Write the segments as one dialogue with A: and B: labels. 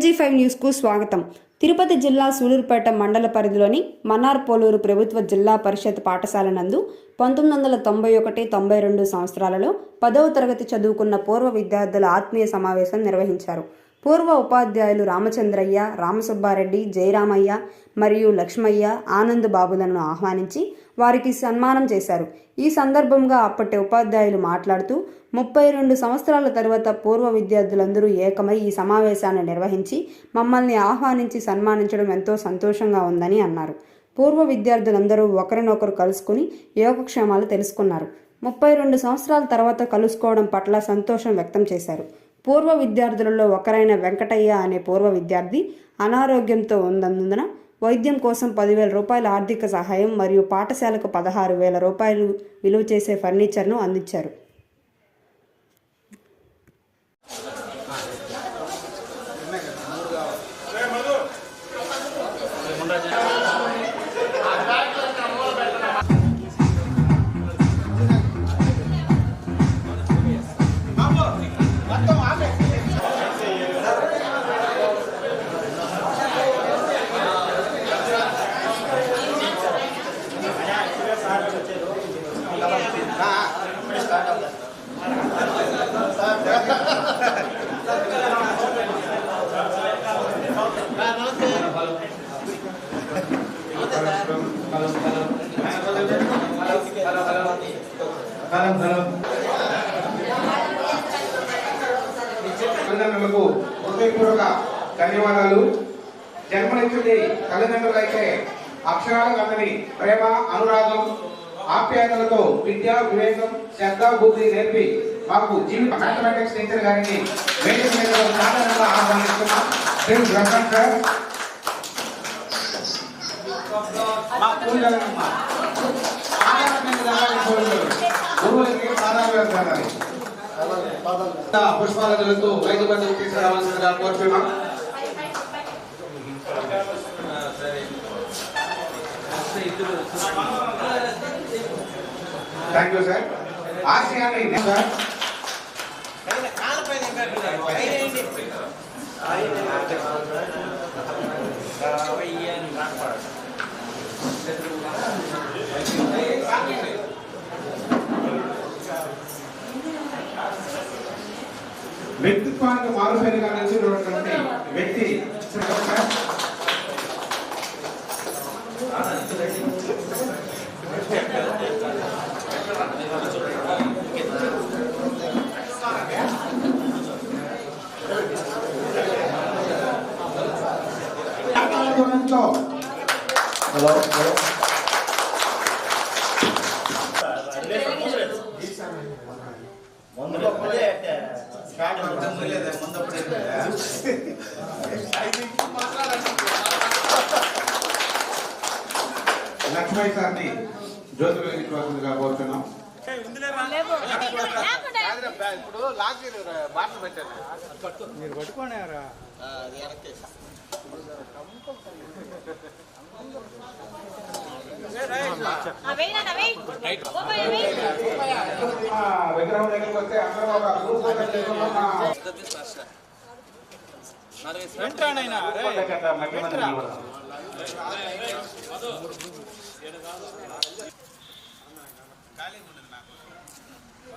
A: MG five న్యూస్కు స్వాగతం. తిరుపతి జిల్లా సూలూరుపేట మండల పరిధిలోని మన్నార్ పోలూరు ప్రభుత్వ జిల్లా పరిషత్ పాఠశాల నందు పంతొమ్మిది వందల తొంభై ఒకటి తొంభై రెండు సంవత్సరాలలో పదవ తరగతి చదువుకున్న పూర్వ విద్యార్థుల ఆత్మీయ సమావేశం నిర్వహించారు. పూర్వ ఉపాధ్యాయులు రామచంద్రయ్య రామసుబ్బారెడ్డి జయరామయ్య మరియు లక్ష్మయ్య ఆనంద్ బాబులను ఆహ్వానించి వారికి సన్మానం చేశారు. ఈ సందర్భంగా అప్పటి ఉపాధ్యాయులు మాట్లాడుతూ ముప్పై రెండు సంవత్సరాల తరువాత పూర్వ విద్యార్థులందరూ ఏకమై ఈ సమావేశాన్ని నిర్వహించి మమ్మల్ని ఆహ్వానించి సన్మానించడం ఎంతో సంతోషంగా ఉందని అన్నారు. పూర్వ విద్యార్థులందరూ ఒకరినొకరు కలుసుకుని యోగక్షేమాలు తెలుసుకున్నారు. ముప్పై రెండు సంవత్సరాల తర్వాత కలుసుకోవడం పట్ల సంతోషం వ్యక్తం చేశారు. పూర్వ విద్యార్థులలో ఒకరైన వెంకటయ్య అనే పూర్వ విద్యార్థి అనారోగ్యంతో ఉన్నందున వైద్యం కోసం పదివేల రూపాయల ఆర్థిక సహాయం మరియు పాఠశాలకు పదహారు వేల రూపాయలు విలువ చేసే ఫర్నిచర్ను అందించారు.
B: తల్లిదండ్రులకు హృదయపూర్వక ధన్యవాదాలు. జన్మనిచ్చింది తల్లిదండ్రులైతే అక్షరాల అతని ప్రేమ అనురాగం ఆప్యాయతలతో విద్య వివేకం శ్రద్ధ బుద్ధి నేర్పి మాకు జీవిత మ్యాథమెటిక్స్ టీచర్ గారిని వేదిక మీద సాధారణంగా ఆహ్వానిస్తున్నాం శ్రీ బ్రహ్మణ్ సార్ మా పూజలమ్మ గురువులకి పాదాలు వేస్తారు పుష్పాలతో రైతు బంధువు తీసుకురావాల్సిందిగా కోరుతున్నాం థ్యాంక్ యూ సార్ ఆశయాన్ని సార్ వ్యక్తిత్వానికి మారుపేరుగా నిలిచినటువంటి వ్యక్తి సార్ గుణంతో
C: హలో హలో.
B: లక్ష్మణ్ సార్ని జ్యోతి వెలిగించవలసిందిగా కోరుతున్నాం
D: ఇప్పుడు లాస్ట్ బాటలు పెట్టారు.
C: మీరు పట్టుకోనారా
B: ఆ, విగ్రహం దగ్గరికి వస్తే అందరూ ఒక గ్రూప్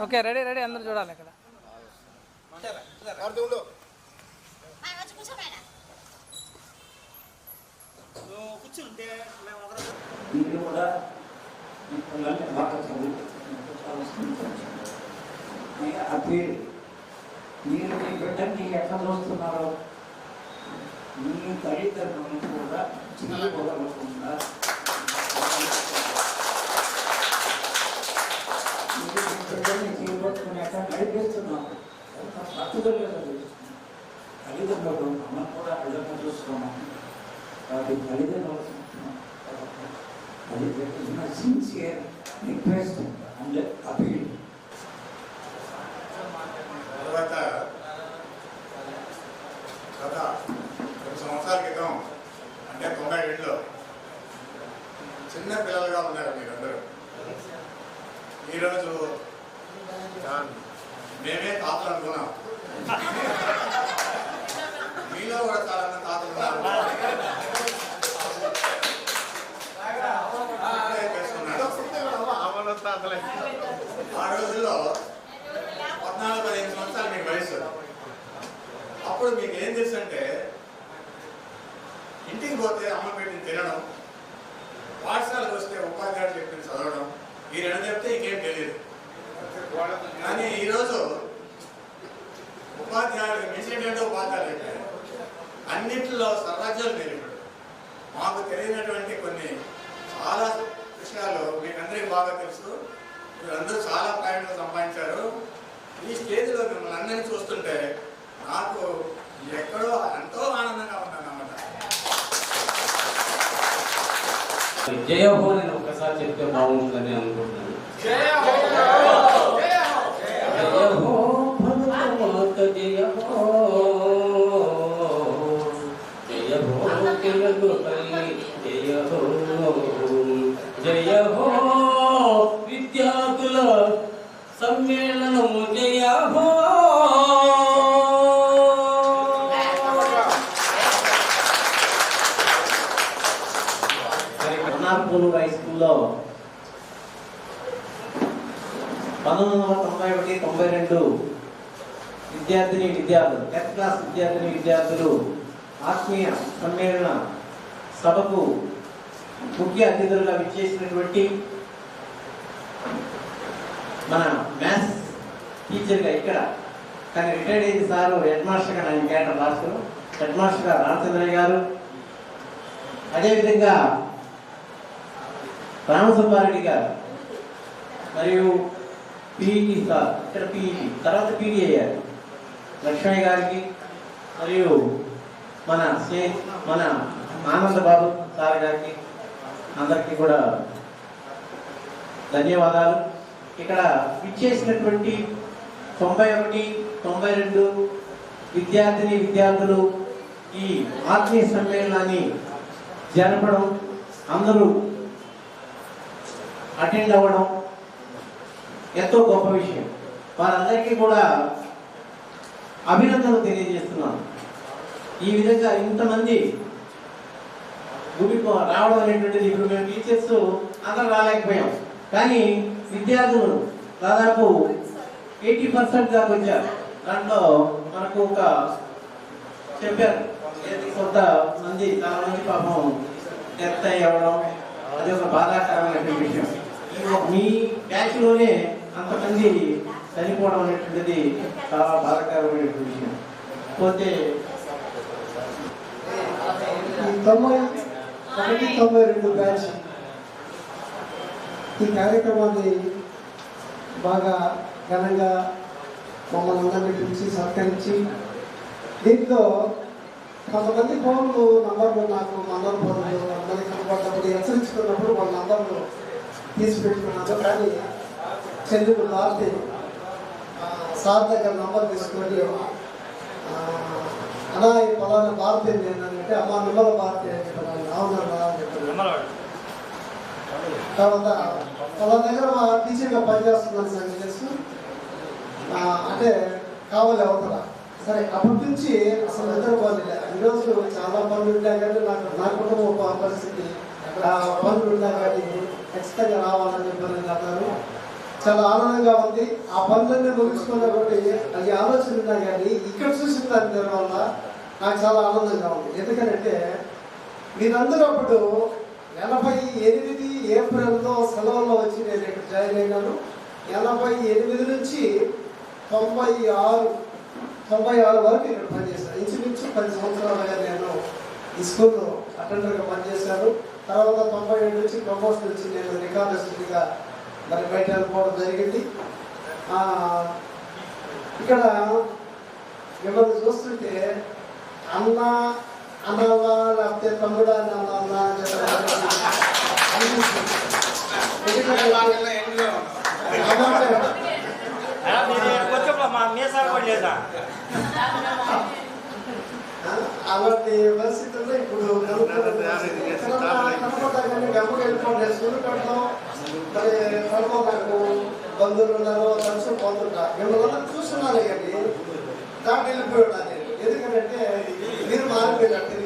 C: ఓకే రెడీ రెడీ అందరూ చూడాలి ఇక్కడ
E: మీరు కూడా మీ పిల్లల్ని బాగా చదువుకుంటారు అది మీరు మీ బిడ్డని ఎట్లా చూస్తున్నారో మీ తల్లిదండ్రులను కూడా చిన్న కూడా మీ బిడ్డని చేయబట్టుకుని ఎట్లా నడిపిస్తున్నారు పట్టుదల తల్లిదండ్రులు మనం కూడా బిడ్డను చూస్తున్నాం వాటి తల్లిదండ్రులు అది సిన్సియర్ రిక్వెస్ట్ అండ్ అపీల్
F: తర్వాత గత రెండు సంవత్సరాల క్రితం అంటే తొంభై ఏడులో చిన్న పిల్లలుగా ఉన్నారు మీరందరూ ఈరోజు మేమే తాతలు అనుకున్నాం మీలో కూడా చాలా మంది తాతలు ఉన్నారు ఇప్పుడే తెలుసుకున్నాను.
D: అమలు తాతలే
F: ఆ రోజుల్లో పద్నాలుగు పదిహేను సంవత్సరాలు మీకు వయసు అప్పుడు మీకు ఏం తెలుసు అంటే ఇంటికి పోతే అమ్మ పెట్టిన తినడం పాఠశాలకు వస్తే ఉపాధ్యాయుడు చెప్పింది చదవడం ఈ రెండు చెప్తే ఇంకేం తెలియదు కానీ ఈరోజు ఉపాధ్యాయుడు మించినటువంటి ఉపాధ్యాయులు చెప్పారు అన్నింటిలో సర్వజ్ఞాలు తెలియదు మాకు తెలియనటువంటి కొన్ని చాలా విషయాలు మీకందరికీ బాగా తెలుసు. మీరందరూ చాలా పాయింట్లు సంపాదించారు. ఈ స్టేజ్లో మిమ్మల్ని అందరినీ చూస్తుంటే నాకు ఎక్కడో ఎంతో ఆనందంగా ఉన్నాను అన్నమాట
G: జయ హో నేను ఒక్కసారి చెప్తే బాగుంటుందని అనుకుంటున్నాను. జయ హో భగవత జయ
H: అన్నార్పూలు హై స్కూల్లో పంతొమ్మిది వందల తొంభై ఒకటి తొంభై రెండు విద్యార్థిని విద్యార్థులు టెన్త్ క్లాస్ విద్యార్థిని విద్యార్థులు ఆత్మీయ సమ్మేళన సభకు ముఖ్య అతిథులుగా విచ్చేసినటువంటి మన మ్యాథ్స్ టీచర్గా ఇక్కడ కానీ రిటైర్డ్ అయింది సారు? హెడ్ మాస్టర్గా నేను కేటర్ రాష్ట్రం హెడ్ మాస్టర్గా రామచంద్రయ్య గారు. అదేవిధంగా రామసుబ్బారెడ్డి గారు. మరియు పీఈటీ సార్ ఇక్కడ పీఈటీ తర్వాత పీడీ అయ్యారు లక్ష్మయ్య గారికి మరియు మన స్నే మన ఆనందబాబు సార్ గారికి అందరికీ కూడా ధన్యవాదాలు. ఇక్కడ ఇచ్చేసినటువంటి తొంభై ఒకటి తొంభై రెండు విద్యార్థిని విద్యార్థులు ఈ ఆత్మీయ సమ్మేళనాన్ని జరపడం అందరూ అటెండ్ అవ్వడం ఎంతో గొప్ప విషయం. వారందరికీ కూడా అభినందనలు తెలియజేస్తున్నాను. ఈ విధంగా ఇంతమంది గుడికి రావడం అనేటువంటిది ఇప్పుడు మేము టీచర్స్ అందరం రాలేకపోయాం. కానీ విద్యార్థులు దాదాపు ఎయిటీ పర్సెంట్ దాకా వచ్చారు. దాంట్లో మనకు ఒక చెప్పారు. కొంత మంది చాలా మంది పాపం డెత్ అయ్యవడం అది ఒక బాధాకరమైనటువంటి విషయం మీ బ్యాచ్లోనే అంతమంది చనిపోవడం అనేటువంటిది చాలా బాధాకరమైనటువంటి విషయం. పోతే
I: తొంభై ఒకటి తొంభై రెండు బ్యాచ్ ఈ కార్యక్రమాన్ని బాగా ఘనంగా మమ్మల్ని అందరినీ పిలిచి సత్కరించి దీంట్లో కొంతమంది ఫోన్లు నంబర్లు నాకు మందరు ఫోన్లు అందరికీ కనపడ్డప్పుడు హెచ్చరించుకున్నప్పుడు వాళ్ళ నంబర్లు తీసి పెట్టుకున్నాను కానీ చంద్రుడు మారుతి సార్ దగ్గర నంబర్ తీసుకొని అలా ఈ పలానా భారతి ఏంటంటే అంటే అమ్మ నిమ్మల భారతి అని చెప్పాను అవునన్నా అని చెప్పాను తర్వాత వాళ్ళ దగ్గర మా టీచర్గా పనిచేస్తున్నాను సార్ తెలుసు. అంటే కావాలి అవతల. సరే అప్పటి నుంచి అసలు నిద్రపోలే ఈరోజు చాలా పనులు ఉంటాయి కానీ నాకు నా కుటుంబం పరిస్థితి. పనులున్నా పనులు కానీ ఖచ్చితంగా రావాలని చెప్పారని అన్నారు చాలా ఆనందంగా ఉంది. ఆ పనులన్నీ ముగించుకున్నా కాబట్టి అది ఆలోచన ఉన్నా కానీ ఇక్కడ చూసిన దాని వల్ల నాకు చాలా ఆనందంగా ఉంది. ఎందుకంటే మీరందరూ అప్పుడు ఎనభై ఎనిమిది ఏప్రిల్లో సెలవుల్లో వచ్చి నేను ఇక్కడ జాయిన్ అయినాను. ఎనభై ఎనిమిది నుంచి తొంభై ఆరు తొంభై ఆరు వరకు ఇక్కడ పనిచేశాను. ఇంచుమించు పది సంవత్సరాలుగా నేను ఈ స్కూల్లో అటెండర్గా పనిచేశాను. తర్వాత తొంభై ఏడు నుంచి ప్రమోషన్ నుంచి నేను రికార్డస్ట్గా మరి బయట వెళ్ళిపోవడం జరిగింది ఇక్కడ మిమ్మల్ని చూస్తుంటే అన్న అన్నావా లేకపోతే తమ్ముడా అని అన్నావా అని చెప్పి అనిపిస్తుంది. ఎందుకంటే అమ్మంటే
C: మా మీసాలు కూడా లేదా
I: అలాంటి పరిస్థితుల్లో ఇప్పుడు కనపడగానే గమ్మకి బంధువులు ఉన్నారు తరచు పోతుంటా మిమ్మల్ని చూస్తున్నాను కానీ దాటి వెళ్ళిపోయి ఉండాలి ఎందుకంటే మీరు మారిపోయినట్టు